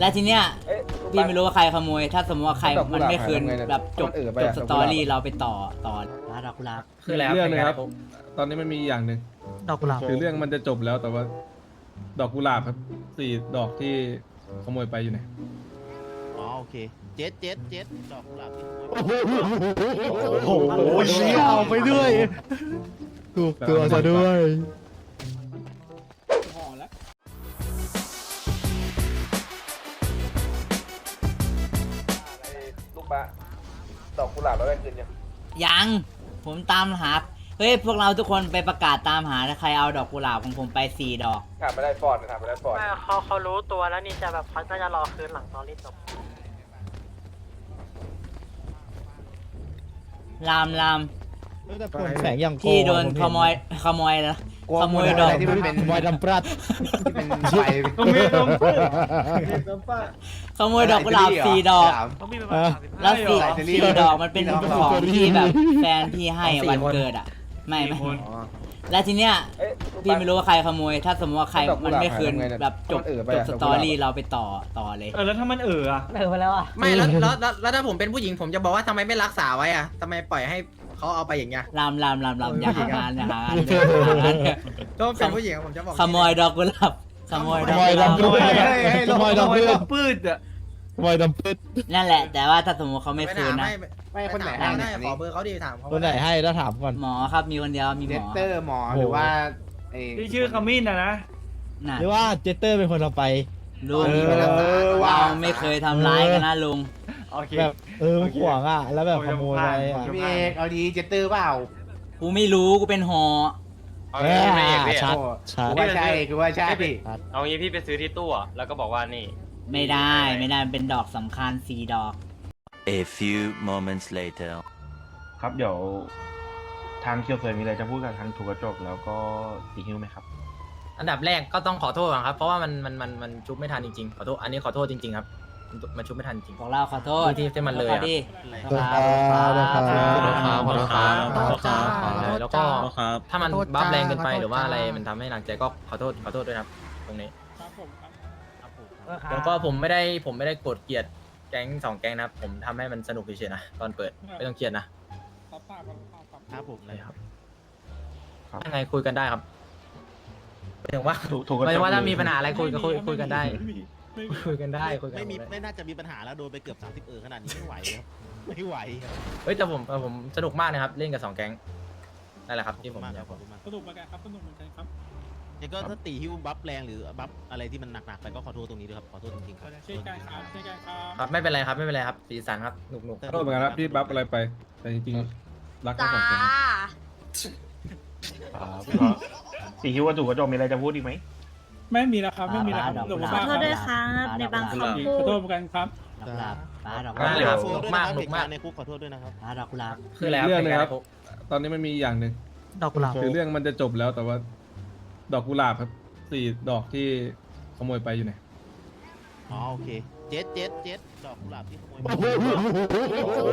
แล้วทีเนี้ยเอ๊ะพี่ไม่รู้ว่าใครขโมย ถ้าสมมติว่าใครดอกกุหลาบมันไม่คืนหายไปไหนเนี่ยแบบจบมันเอ่อไปจบอะสดอกตกุอหลาบรี่เราไปต่อต่อร้านดอกกุหลาบคืออะไรเรื่องหนึงครับผมตอนนี้มันมีอย่างหนึ่งดอกกุหลาบ คือเรื่องมันจะจบแล้วแต่ว่า ดอกกุหลาบครับสี่ดอกที่ขโมยไปอยู่ไหนอ๋อโอเค เจ็ดเจ็ดเจ็ดดอกกุหลาบที่ขโมยโอ้โหเชี่ยเอาไปด้วยถูกตัวซะด้วย ปลาดอกกุหลาบเราได้คืนยังยัง ผมตามหา เฮ้ย พวกเราทุกคนไปประกาศตามหาใครเอาดอกกุหลาบของผมไปสี่ดอก ถามไม่ได้ฟอร์ดถามไม่ได้ฟอร์ดไม่เขาเขารู้ตัวแล้วนี่จะแบบเขาน่าจะรอคืนหลังตอนรีจบลามลามแต่ผมแสงอย่างที่โดนขโมยขโมยนะ ขโมยดอกที่มันเป็นวายดำปรัดที่เป็นไฟต้องมีต้องขโมยดอกกุหลาบสี่ดอกแล้วสี่ไลท์เทอรี่สี่ดอกมันเป็นที่ของเราที่แบบแฟนพี่ให้อะวันเกิดอะ ไม่ไม่แล้วทีเนี้ยเอ๊ะลูกปลาพี่ไม่รู้ว่าใครขโมย ถ้าสมมติว่าใครดอกกุมันหลาบไม่คืนหายไปไหนเนี่ยแบบจบมันเอ่อไปจบอะสดอกตกุอหลาบรี่เราไปต่อต่อเลยเออแล้วถ้ามันเอออะ เออไปแล้วอะ ไม่แล้วแล้วแล้วแล้วถ้าผมเป็นผู้หญิงผมจะบอกว่าทำไมไม่รักษาไว้อะทำไมปล่อยให้ เขาเอาไปอย่างเงี้ย ลามลามลามลามอย่าหางานอย่าหางานก็เป็นผู้หญิงอะผมจะบอก ขโมยดอกกุหลาบขโมยขดอกโมยกุหลาบดำปรัดขโมยดำปรัดปืดอะขโมยดำปรัดนั่นแหละ แต่ว่าถ้าสมมติเขาไม่ไม่คืนถามนะไม่ไม่คนไหนไม่ให้ได้เนี่ยอันขอนี้เบอร์เขาดีถามเขาคนไหนให้แล้วถามก่อน หมอครับมีคนเดียวมีหเดมสอเตอร์หมอหรือว่าไอ้ที่ชื่อขมิ้นอะนะน่ะหรือว่าเจเตอร์เป็นคนเอาไป ลุงเออเราไม่เคยทำร้ายกันนะลุง โอเค แบบเออมันขวางอะ แล้วแบบขโมยไปอะพี่เอกเอาดีเจตเตอร์เปล่ากูไม่รู้กูเป็นหอ เอาเองี้อพี่เอกพี่ชัดชัดคือว่าใช่คือว่าใช่เอางี้พี่ไปซื้อที่ตู้อะแล้วก็บอกว่านี่ ไม่ได้ไม่ได้มันเป็นดอกสำคัญสี่ดอก A few moments later. ครับเดี๋ยวทางเคียวเซยมีอะไรจะพูดกับทางถูกกระจกแล้วก็ตีฮิวไหมครับ อันดับแรกก็ต้องขอโทษก่อนครับ เพราะว่ามันมันมันมันชุบไม่ทันจริงๆ ขอโทษ อันนี้ขอโทษจริงๆครับ มันมันชุบไม่ทันจริงบอกเราขอโทษที่ที่มันเลยอะ ขอดีครับครับขอโทษครับขอโทษครับใช่แล้วก็ถ้ามันบัฟแรงเกินไปหรือว่าอะไรมันทำให้หนักใจก็ขอโทษขอโทษด้วยครับตรงนี้ แล้วก็ผมไม่ได้ผมไม่ได้โกรธเกลียดแก๊งสองแก๊งนะครับผมทำให้มันสนุกเฉยๆนะตอนเปิดไม่ต้องเครียดนะครับผมอะไรครับครับยังไงคุยกันได้ครับหมายถึงว่าถูกถูกหมายถึงว่าก็จบถ้าเลยมีปัญหาอะไรคุยก็คุยคุยกันได้ คุยกันได้คุยกันไม่มีได้ไม่น่าจะมีปัญหาแล้วโดนไปเกือบ30เออขนาดนี้ไม่ไหวครับไม่ไหวครับเฮ้ยแต่ผมผมสนุกมากนะครับเล่นกับสองแก๊งนั่นแหละครับที่ผมมากอคยารับกขอบคุณมากสนุกเหมือนกันครับสนุกเหมือนกันครับยังก็ถ้าตีฮิ้วบัฟแรงหรือบัฟอะไรที่มันหนักๆไปก็ขอโทษตรงนี้ด้วยครับขอโทษจริงๆครับเช่นกันครับเช่นกันครับครับไม่เป็นไรครับไม่เป็นไรครับสีสันครับหนุกหนุกขอโทษเหมือนกันนะพี่บัฟอะไรไป แต่จริงๆรักทั้งสองคนครับก็ตีฮิวกับถูกกระจกมีอะไรจะพูดอีกไหม ไม่มีแล้วครับไม่มีแล้วครับดอกหลกุงหลาบมากขอโทษด้วยครับในบางคำพูดขอโทษเหมือนกันครับ ดอกกุหลาบป้าดอกกุมากหเลยลาครับบหนุกมากหนุกมากในคุกขอโทษด้วยนะครับ ป้าดอกกุหลาบคืออะไรครับเรื่องหนึงครับเป็นไงตอนนี้มันมีอย่างหนึ่งดอกกุหลาบ คือเรื่องมันจะจบแล้วแต่ว่า ดอกกุหลาบครับสี่ดอกที่ขโมยไปอยู่ไหน อ๋อโอเค เจ็ดเจ็ดเจ็ดดอกกุหลาบที่ขโมย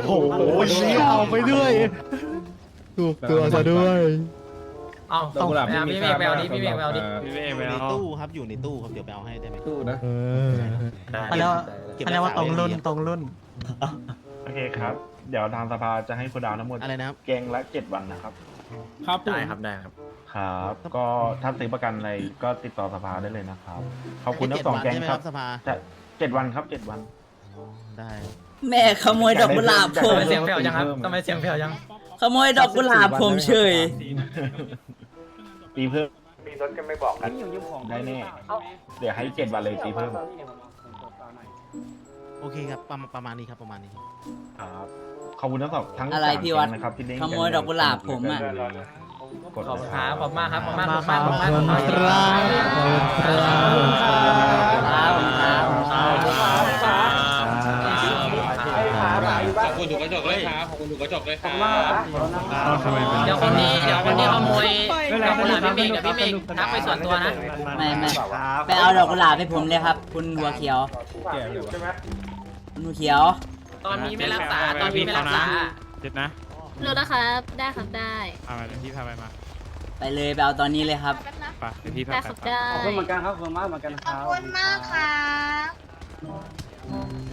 โอ้โหเชี่ยเอาไปด้วย ถูกตัวซะด้วย เอ้าดอกกุหลาบไปเอาที่มีพี่เมฆไปเอาดิค่พี่เมฆไปเอาดิสำหรับพี่เมฆอไปยู่ในเอาตู้ครับอยู่ในตู้ครับเดี๋ยวไปเอาให้ได้ไหม ตู้นะเออได้เขาเรียกว่าเก็บเขาเรียกว่าตรงรุ่นไว้ตรงรุ่น โอเคครับ เดี๋ยวทางสภาจะให้คุณดาวทั้งหมดอะไรนะครับ แกงละเจ็ดวันนะครับ ครับผมได้ครับได้ครับ ครับ ก็ถ้าซื้อประกันอะไรก็ติดต่อสภาได้เลยนะครับ ขอบคุณทั้งสองแก๊งใช่ไหมคครัรับบสภาจะเจ็ดวันครับเจ็ดวันได้แม่ขโมยดอกกุหลาบผทำมไมเสียงแผ่วจังครับทำไมเสียงแผ่วจัง ขโมยดอกกุหลาบผมเฉย ตีเพิ่ม มีรถก็ไม่บอกกันได้แน่ เดี๋ยวให้เจ็ดวันเลยตีเพิ่มโอเคครับประมาณประมาณนี้ครับประมาณนี้ครับครับขอบคุณทั้งสองทั้งอะไรสามพี่วัดแก๊งนะครับที่เล่นขโมยดอกกุหลาบผมอะ กดขอบคุณครับขอบคุณมากครับขอบคุณมากมาขอบคุณคมารักบขอบคุณมากครับครับข ถูกกระจกเลยครับขอบคุณถูกกระจกเลยครับเดี๋ยวคนนี้เดี๋ยวคนนี้ขโมยดอกกุหลาบพี่เมฆเดี๋ยวพี่เมฆทักไปส่วนตัวนะไม่ไม่ไปเอาดอกกุหลาบให้ผมเลยครับ คุณหัวเขียวแก่เลยวะใช่ไหมคุณหัวเขียว ตอนนี้ไม่รักษาตอนนี้ไม่รักษาเจ็ดนะรู้นะครับ ได้ครับได้พาไปพี่พาไปมาไปเลยไปเอาตอนนี้เลยครับไปเดี๋ยวพี่พาได้ไปครับได้ขอบคุณเหมือนกันครับขอบคุณมากเหมือนกันคขอบรับคุณมากครับ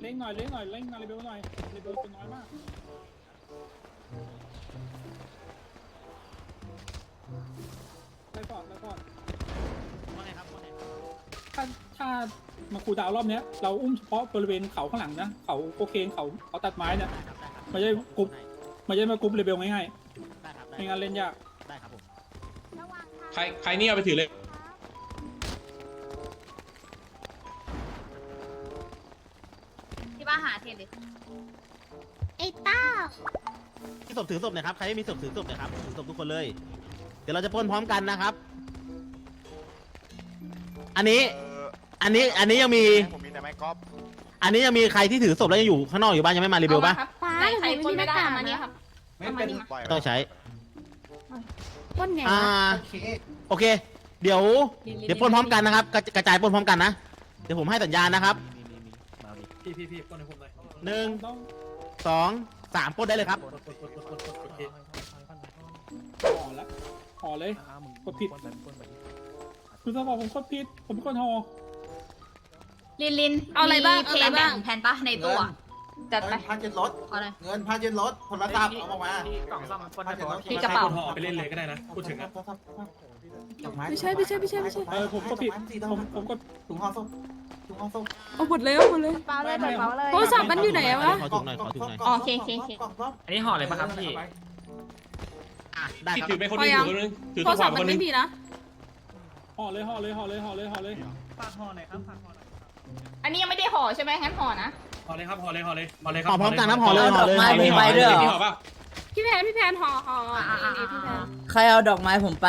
เล่งหน่อยเล่งหน่อยเล่งมาเรเบลหน่อยเรเบลเป็นน้อยมากไปก่อนไปก่อนว่าไงครับว่าไงถ้าถ้ามาคูลดาวน์รอบเนี้ยเราอุ้มเฉพาะบริเวณเขาข้างหลังนะเขาโอเคนเขาเขาตัดไม้เนี่ย ได้ครับได้ครับไม่ใช่กรุ๊ปไม่ใช่มากรุ๊ปเรเบลง่ายได้ครับๆได้ไม่งั้นเล่นยาก ได้ครับผมใครใครนี่เอาไปถือเลย ที่บ้านหาเทปดิไอ้ต้ามีศพถือศพหนะครับ ใครไม่มีศพถือศพหนะครับ ถือศพทุกคนเลย เดี๋ยวเราจะปล้นพร้อมกันนะครับ อันนี้ อันนี้ อันนี้ยังมี ผมมีแต่ไม้กอล์ฟอันนี้ยังมีใครที่ถือศพแล้วยังอยู่ข้างนอกอยู่บ้านยังไม่มารีวิวปะป้าไหนใครหนูคนไม่ไม่ได้ได้หน้ากากมามาเนี่เนี่ยยครับ ไม่เป็นต้องใช้ต้นไงอ่า วะโอเค เดี๋ยว เดี๋ยวปล้นพร้อมกันนะครับ กระกระจายปล้นพร้อมกันนะ เดี๋ยวผมให้สัญญาณนะครับ พี่พี่พี่คนในผมหน่อยหนึ่งต้องสองสามปล้นได้เลยครับห่อแล้วห่อเลย กดผิด คุณสมบอกผมกดผิด ผมเป็นคนห่อลินลินเอาอะไรบ้างมีเอาอะไรบ้างแผนปะในตัวจัดไปพาเจ็ดรถขอหน่อยเงินพาเจ็ดรถผลละตับเอาออกมากล่องซ่อมคนพาเจ็ดรถที่กระเป๋าไปเล่นเลยก็ได้นะพูดถึงอะไม่ใช่ไม่ใช่ไม่ใช่ไม่ใช่ เออผมกดผิด ผมผมกดถุงห่อศพ ถุงห่อศพเอาหมดเลยเอาหมดเลยเปล่าเลยเปล่าเลย โทรศัพท์มันอยู่ไหนอะวะ ขอถุงหน่อยขอถุงหน่อยอ๋อโอเคโอเคโอเค กล่องซ่อมอันนี้ห่ออะไรป่ะครับพี่ อะได้พี่ครับถือไปคนหนึงพอยัถืงอคนหนึงถือโทตัรวขศัวาพท์คมันนหนึไม่งมีนะ ห่อเลยห่อเลยห่อเลยห่อเลยห่อเลยฝากห่อหน่อยครับฝากห่อหน่อยอันนี้ยังไม่ได้ห่อใช่ไหมงั้นห่อนะ ห่อเลยครับห่อเลยห่อเลยห่อเลยครัห่อพร้อมกันนะห่อเลยห่อเลยไม่ห่อเลยมีห่อไปเลยด้วยเหรอพี่หอป่ะพี่แพนพี่แพนห่อห่ออ่าอ่าอ่านี่พี่แพนใครเอาดอกไม้ผมไป